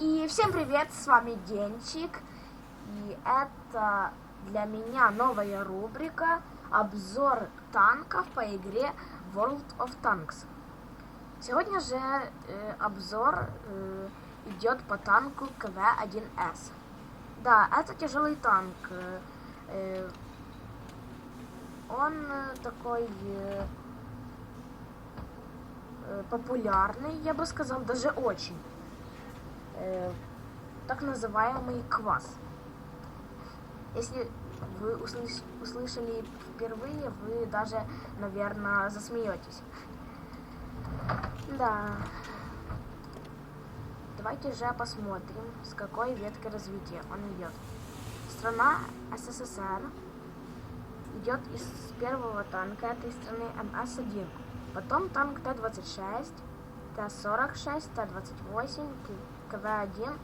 И всем привет, с вами Денчик. И это для меня новая рубрика обзор танков по игре World of Tanks. Сегодня же э, обзор э, идет по танку КВ-1С. Да, это тяжелый танк. Э, э он такой э, э, популярный, я бы сказал, даже очень. Э, так называемый квас. Если вы услыш услышали впервые, вы даже, наверное, засмеетесь. Да. Давайте же посмотрим, с какой веткой развития он идет. Страна СССР идет из первого танка этой страны МС-1. Потом танк Т-26, Т-46, Т-28, КВ-1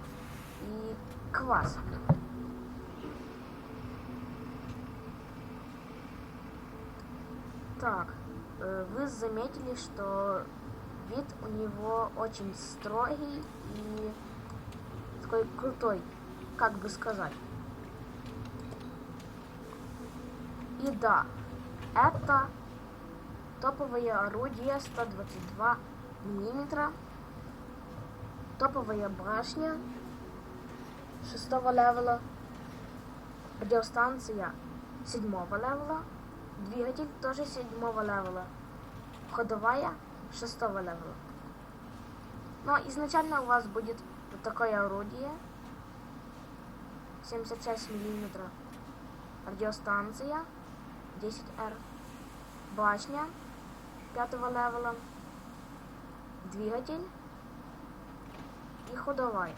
и КВАС. Так, э, вы заметили, что вид у него очень строгий и такой крутой, как бы сказать. И да, это топовое орудие 122 миллиметра, топовая башня шестого левела, радиостанция седьмого левела, двигатель тоже седьмого левела, ходовая шестого левела. Но изначально у вас будет вот такое орудие 76 миллиметров, радиостанция 10R, башня пятого левела, двигатель и ходовая.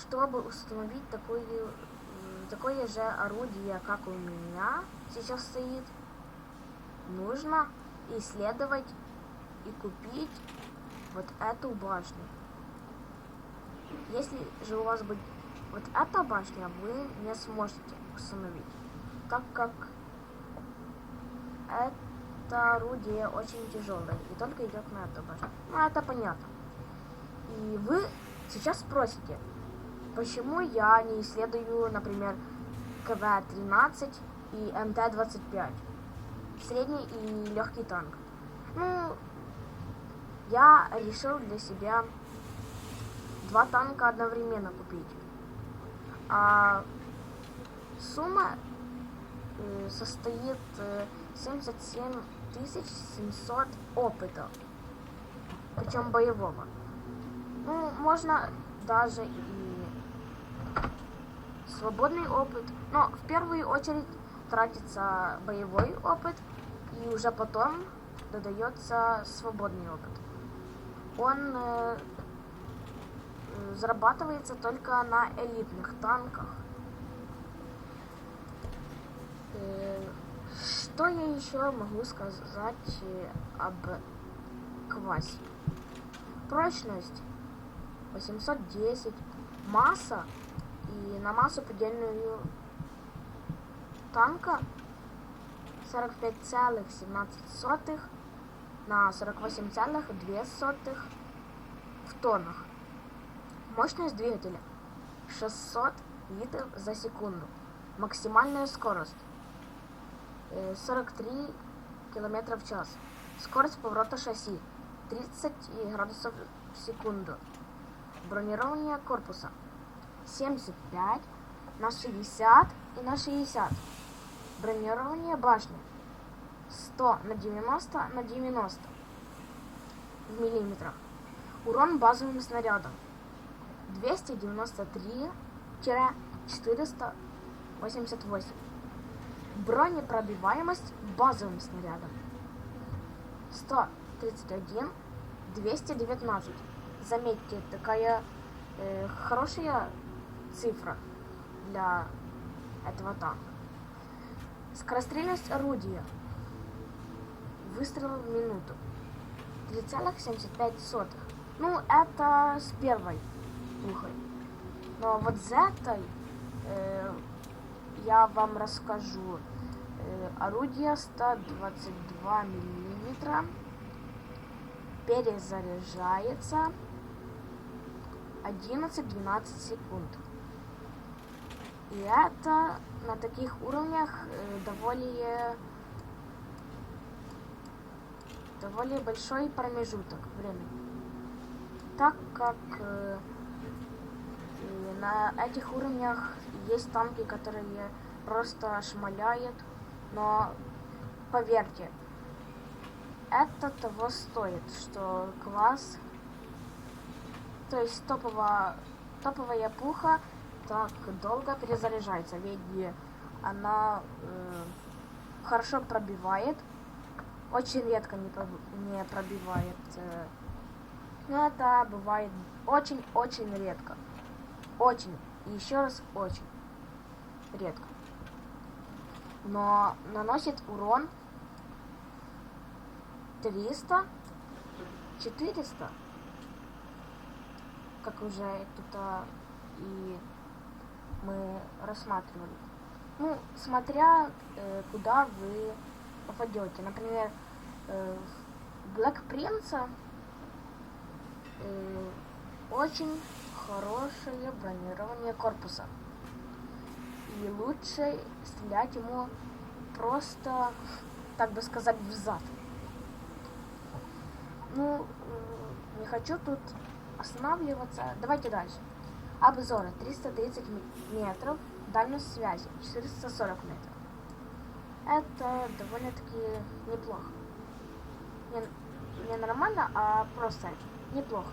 Чтобы установить такую, такое же орудие, как у меня сейчас стоит, нужно исследовать и купить вот эту башню. Если же у вас будет вот эта башня, вы не сможете установить, так как это орудие очень тяжелое и только идет на эту башню. Ну, это понятно. И вы сейчас спросите, почему я не исследую, например, КВ-13 и МТ-25, средний и легкий танк. Ну, я решил для себя два танка одновременно купить. А сумма э, состоит э, 77 700 опыта, причем боевого. Ну, можно даже и свободный опыт. Но в первую очередь тратится боевой опыт, и уже потом додается свободный опыт. Он э, зарабатывается только на элитных танках. Э, что я еще могу сказать э, об квасе? Прочность 810, масса и на массу предельную танка 45,17 на 48,2 в тоннах. Мощность двигателя 600 литров за секунду. Максимальная скорость 43 км в час. Скорость поворота шасси 30 градусов в секунду. Бронирование корпуса 75 на 60 и на 60. Бронирование башни 100 на 90 на 90 в миллиметрах. Урон базовым снарядом 293-488. Бронепробиваемость базовым снарядом 131 219. Заметьте, такая э, хорошая цифра для этого танка. Скорострельность орудия. Выстрел в минуту. 3,75. Ну, это с первой пухой. Но вот с этой э, я вам расскажу. Э, орудие 122 миллиметра. Перезаряжается 11-12 секунд. И это на таких уровнях э, довольно, довольно большой промежуток времени. Так как э, на этих уровнях есть танки, которые просто шмаляют, но поверьте, это того стоит, что класс, то есть топовая, топовая пуха так долго перезаряжается, ведь она э, хорошо пробивает, очень редко не, проб, не пробивает, э, но это бывает очень-очень редко, очень, и еще раз очень редко, но наносит урон 300, 400, как уже тут и мы рассматривали. Ну, смотря э, куда вы попадете. Например, э, Black Prince э, очень хорошее бронирование корпуса. И лучше стрелять ему просто, так бы сказать, в зад. Ну, не хочу тут останавливаться. Давайте дальше. Обзоры 330 метров, дальность связи 440 метров. Это довольно-таки неплохо. Не, не нормально, а просто неплохо.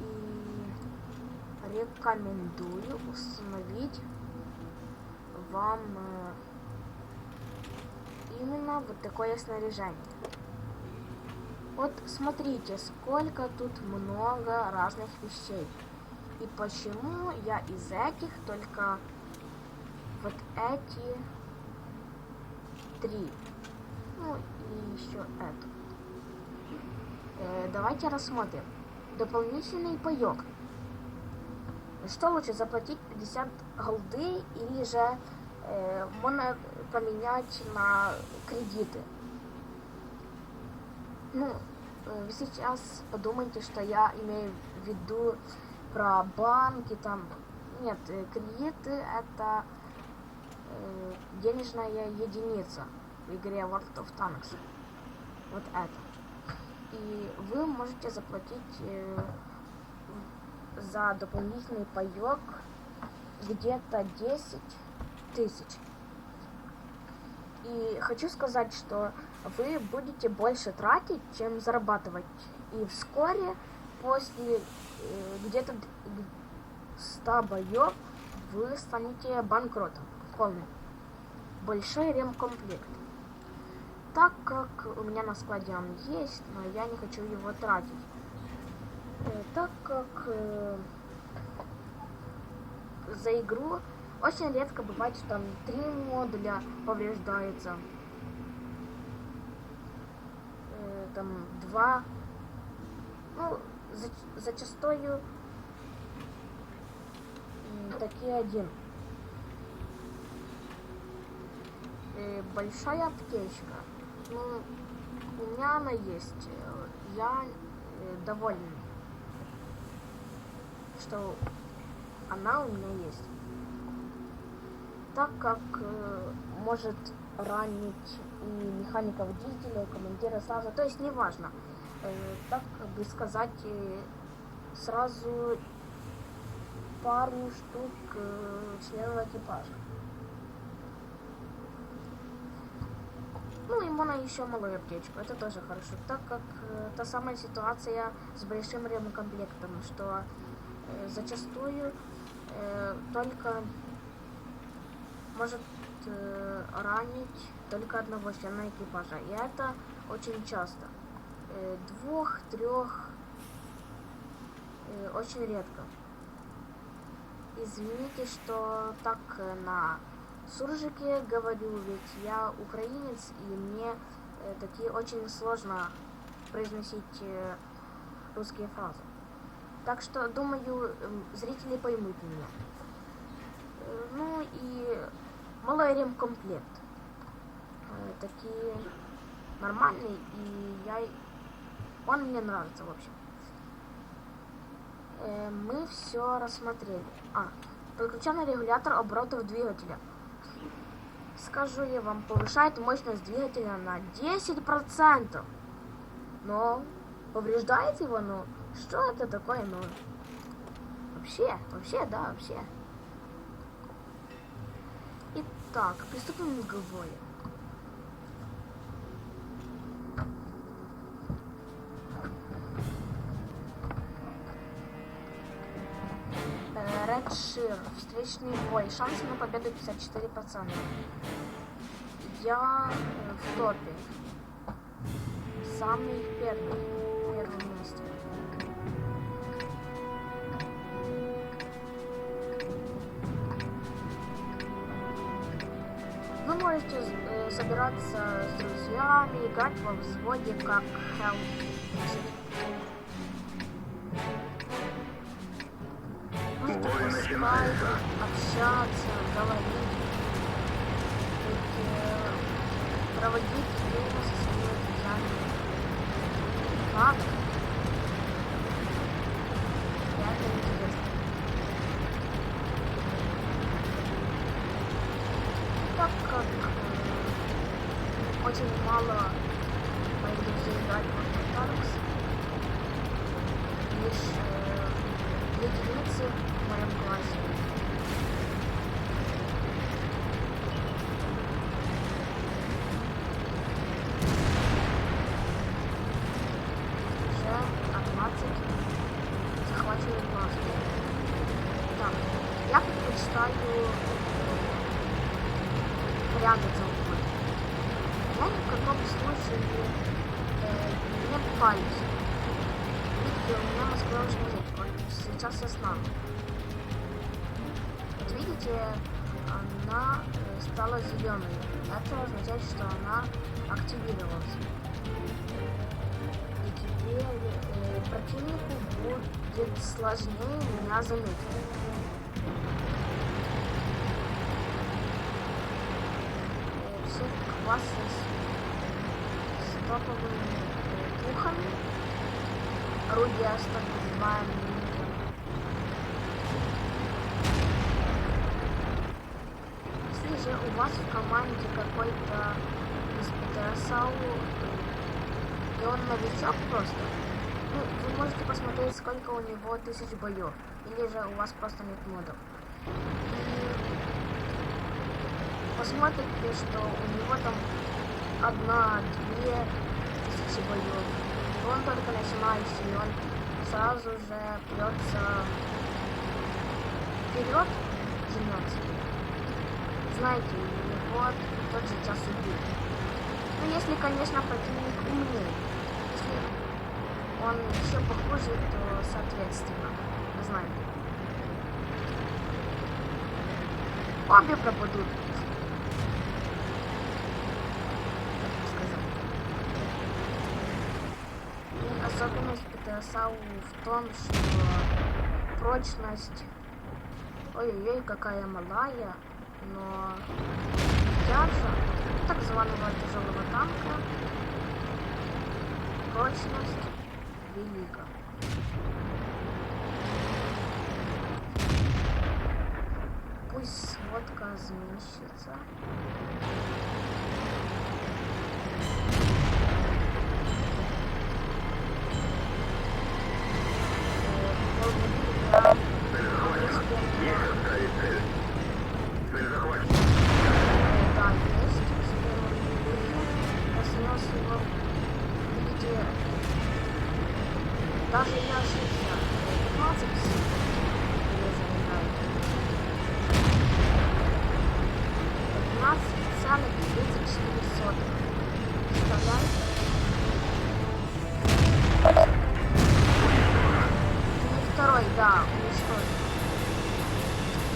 И рекомендую установить вам э, именно вот такое снаряжение. Вот смотрите, сколько тут много разных вещей. И почему я из этих только вот эти три. Ну и еще эту. Э, давайте рассмотрим. Дополнительный паек. Что лучше, заплатить 50 голды или же э, можно поменять на кредиты. Ну, вы сейчас подумайте, что я имею в виду про банки, там, нет, э, кредиты это э, денежная единица в игре World of Tanks. Вот это. И вы можете заплатить э, за дополнительный паек где-то 10 тысяч. И хочу сказать, что вы будете больше тратить, чем зарабатывать. И вскоре, после э, где-то 100 боев, вы станете банкротом полным. Большой ремкомплект. Так как у меня на складе он есть, но я не хочу его тратить. Э, так как э, за игру очень редко бывает, что там три модуля повреждаются. Э, там два. Ну, за, зачастую такие один. Э, большая аптечка. Ну, у меня она есть. Я э, доволен, что она у меня есть так как э, может ранить и механика водителя, командира сразу, то есть неважно. Э, так бы сказать, э, сразу пару штук э, членов экипажа. Ну и можно еще малую аптечку, это тоже хорошо, так как э, та самая ситуация с большим ремкомплектом, что э, зачастую э, только может ранить только одного члена экипажа. И это очень часто. Э, двух, трех, э, очень редко. Извините, что так э, на суржике говорю, ведь я украинец, и мне э, такие очень сложно произносить э, русские фразы. Так что, думаю, э, зрители поймут меня. Э, ну и малый ремкомплект. Э, такие нормальные, и я Он мне нравится, в общем. Э, мы все рассмотрели. А, подключенный регулятор оборотов двигателя. Скажу я вам, повышает мощность двигателя на 10%. Но повреждает его, ну, что это такое, ну, вообще, вообще, да, вообще. Итак, приступим к бою. Ред Шир. Встречный бой. Шансы на победу 54%. Я э, в топе. Самый первый. Собираться с друзьями, играть во взводе как Hell 10. Можете по скайпу общаться, говорить, э, проводить время со своими друзьями. Правда? И это интересно. Так как э, очень мало моих друзей играют в World of Tanks, лишь э, единицы в моем классе. Стала зеленой. Это означает, что она активировалась. И теперь э, противнику будет сложнее меня заметить. Э, все классы с, с топовыми э, пухами. Орудия с так называемыми Если же у вас в команде какой-то из ПТСАУ, и он новичок просто, ну, вы можете посмотреть, сколько у него тысяч боев. Или же у вас просто нет модов. И посмотрите, что у него там одна-две тысячи боев. Он только начинающий, и он сразу же прется вперед, жмется. Знаете, него тот же час убит. Ну, если, конечно, противник умнее. Если он еще похуже, то соответственно, вы знаете. Обе пропадут. Особенность ПТСАУ в том, что прочность... Ой-ой-ой, какая малая, но тяжа так званого тяжелого танка прочность велика. Пусть сводка зменщится.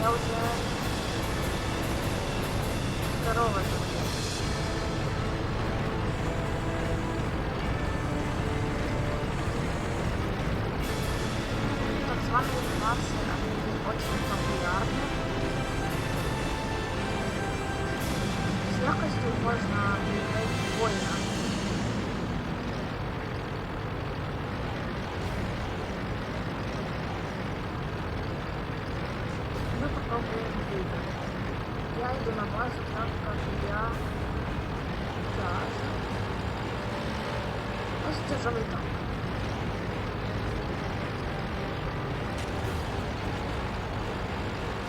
Я попробуем выиграть. Я иду на базу, так как я... Так. Ну, тяжелый танк.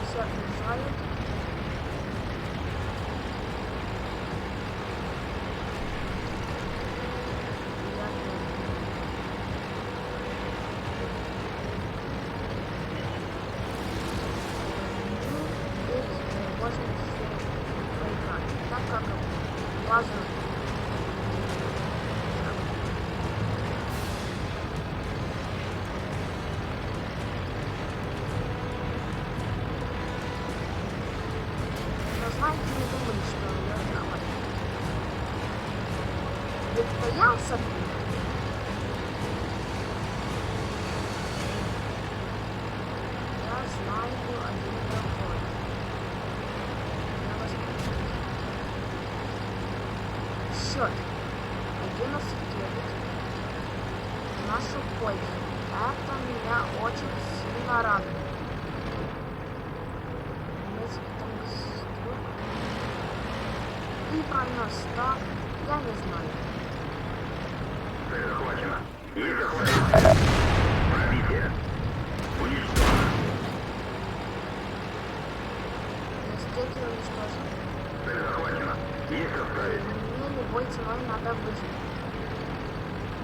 Все отъезжают. Я не- Еще поиграть. Так как база Но знаете, не думали, что я захватил. Ведь боялся бы. Я знаю один проход. Я вас прошу. Счет. 11 в нашу пользу. Это меня очень сильно радует. И про нас так, я не знаю. Цель захвачена. Есть любой ценой надо выжить.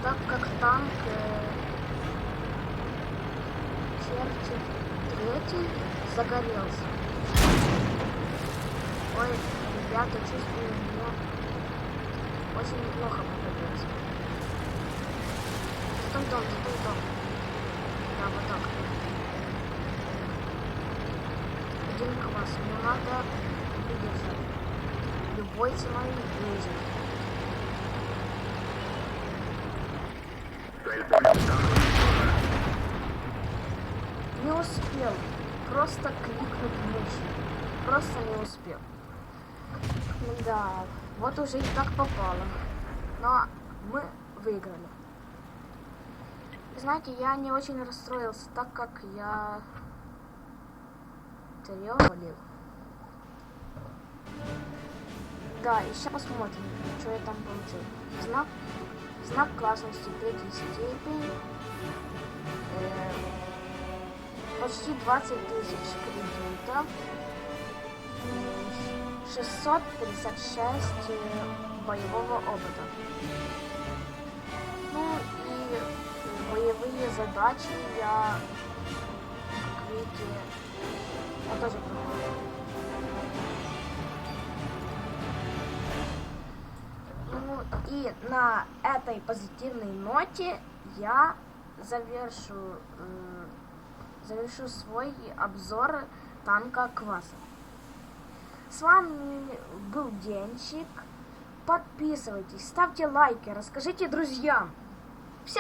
Так как танк э, Черчилль третий загорелся. Ой, ребята, чувствую, мне очень неплохо попадется. Стой дом, стой дом. Да, вот так. Один класс. Мне надо выдержать. Любой ценой выжить. Цель пользы танк уничтожена. Не успел. Просто кликнуть мышь. Просто не успел. Да, вот уже и так попало. Но мы выиграли. Знаете, я не очень расстроился, так как я валил. Да, и сейчас посмотрим, что я там получил. Знак, знак классности третьей степени. Э, почти 20 тысяч кредитов. М, 656 э, боевого опыта. Ну и э, боевые задачи я, как видите, я тоже проходил. Ну и на этой позитивной ноте я завершу, м, завершу свой обзор танка Кваса. С вами был Денчик. Подписывайтесь, ставьте лайки, расскажите друзьям. Всем